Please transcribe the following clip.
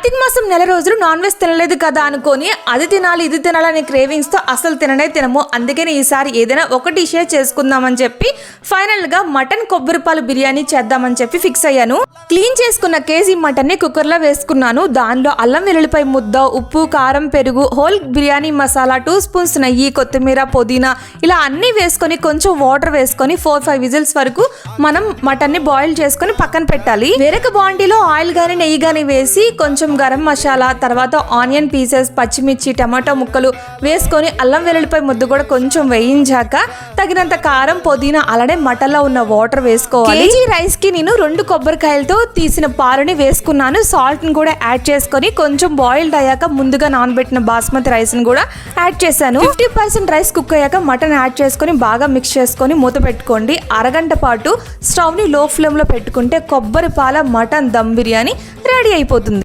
కార్తీక మాసం నెల రోజులు నాన్ వెజ్ తినలేదు కదా అనుకొని అది తినాలి ఇది తినాలనే క్రేవింగ్స్తో అసలు తిననే తినము. అందుకని ఈసారి ఏదైనా ఒక డిషే చేసుకుందామని చెప్పి ఫైనల్గా మటన్ కొబ్బరి పాలు బిర్యానీ చేద్దామని చెప్పి ఫిక్స్ అయ్యాను. క్లీన్ చేసుకున్న కేజీ మటన్ని కుక్కర్లో వేసుకున్నాను. దానిలో అల్లం వెల్లుల్లిపై ముద్ద ఉప్పు కారం పెరుగు whole biryani masala two spoons నెయ్యి కొత్తిమీర పుదీనా ఇలా అన్ని వేసుకొని కొంచెం వాటర్ వేసుకొని ఫోర్ ఫైవ్ విజిల్స్ వరకు మనం మటన్ని బాయిల్ చేసుకొని పక్కన పెట్టాలి. వేరొక బాండీలో ఆయిల్ కానీ నెయ్యి కానీ వేసి కొంచెం గరం మసాలా తర్వాత ఆనియన్ పీసెస్ పచ్చిమిర్చి టమాటో ముక్కలు వేసుకొని అల్లం వెల్లుల్లిపై ముద్దు కూడా కొంచెం వేయించాక తగినంత కారం పుదీనా అలానే మటన్లో ఉన్న వాటర్ వేసుకోవాలి. ఈ రైస్కి నేను రెండు కొబ్బరికాయలతో తీసిన పాలుని వేసుకున్నాను. సాల్ట్ని కూడా యాడ్ చేసుకొని కొంచెం బాయిల్డ్ అయ్యాక ముందుగా నానబెట్టిన బాస్మతి రైస్ని కూడా యాడ్ చేశాను. ఫిఫ్టీ పర్సెంట్ రైస్ కుక్ అయ్యాక మటన్ యాడ్ చేసుకొని బాగా మిక్స్ చేసుకొని మూత పెట్టుకోండి. అరగంట పాటు స్టవ్ని లో ఫ్లేమ్లో పెట్టుకుంటే కొబ్బరి పాల మటన్ దమ్ బిర్యానీ రెడీ అయిపోతుంది.